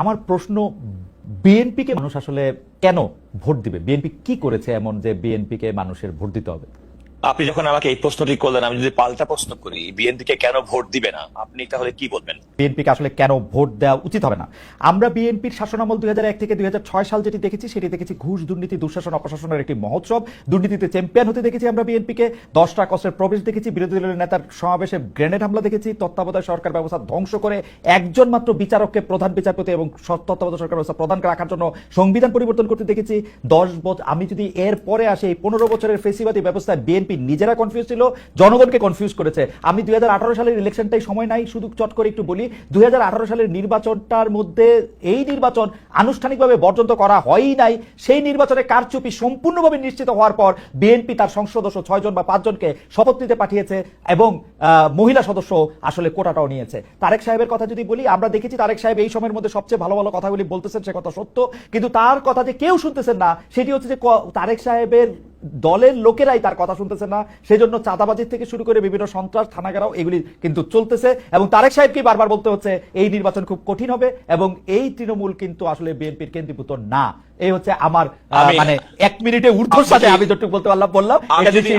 আমার প্রশ্ন বিএনপিকে মানুষ আসলে কেন ভোট দিবে? বিএনপি কি করেছে এমন যে বিএনপিকে মানুষের ভোট দিতে হবে? আপনি যখন আমাকে এই প্রশ্নটি করলেন, আমি যদি পাল্টা প্রশ্ন করি বিএনপিকে কেন ভোট দিবে না? আপনি তাহলে কি বলবেন? বিএনপিকে আসলে কেন ভোট দেওয়া উচিত হবে না? আমরা বিএনপির শাসনামল দুই হাজার এক থেকে দুই সাল যেটি দেখেছি, সেটি দেখেছি ঘুষ দুর্নীতি, দুঃশাসন, অপশাসনের একটি মহোৎসব। দুর্নীতিতে চ্যাম্পিয়ন হতে দেখেছি আমরা বিএনপিকে দশটা কষ্টের প্রবেশ দেখেছি, বিরোধী দলের নেতার সমাবেশে গ্রেনেড হামলা দেখেছি, তত্ত্বাবধায়ক সরকার ব্যবস্থা ধ্বংস করে একজন মাত্র বিচারককে প্রধান বিচারপতি এবং তত্ত্বাবধায়ক সরকার ব্যবস্থা প্রধান রাখার জন্য সংবিধান পরিবর্তন করতে দেখেছি। দশ বছর আমি যদি এর পরে আসি, এই পনেরো বছরের ফেসিবাদী ব্যবস্থায় বিএনপি নিজেরা কনফিউজ ছিল, জনগণকে কনফিউজ করেছে। আমি দুই সালের ইলেকশনটাই সময় নাই, শুধু চট করে একটু বলি, দুই হাজার আঠারো সালের নির্বাচনটার মধ্যে এই নির্বাচন আনুষ্ঠানিকভাবে বর্জন করা হয়ই নাই। সেই নির্বাচনে কারচুপি সম্পূর্ণভাবে নিশ্চিত হওয়ার পর বিএনপি তার সংসদ সদস্য ছয়জন বা পাঁচজনকে শপথ নিতে পাঠিয়েছে এবং মহিলা সদস্য আসলে কোটাটাও নিয়েছে। তারেক সাহেবের কথা যদি বলি, আমরা দেখেছি তারেক সাহেব এই সময়ের মধ্যে সবচেয়ে ভালো ভালো কথাগুলি বলতেছেন, সে কথা সত্য। কিন্তু তার কথা যে কেউ শুনতেছেন না, সেটি হচ্ছে যে তারেক সাহেবের দলের লোকেরাই তার কথা শুনতেছে না। সেজন্য চাঁদাবাজির থেকে শুরু করে বিভিন্ন সন্ত্রাস থানাগারাও এগুলি কিন্তু চলতেছে। এবং তারেক সাহেবকে বারবার বলতে হচ্ছে এই নির্বাচন খুব কঠিন হবে এবং এই তৃণমূল কিন্তু আসলে বিএনপির কেন্দ্রীভূত না। এই হচ্ছে আমার মানে এক মিনিটে ঊর্ধ্বর সাথে আমি যতটুকু বলতে পারলাম বললাম। এটা যদি-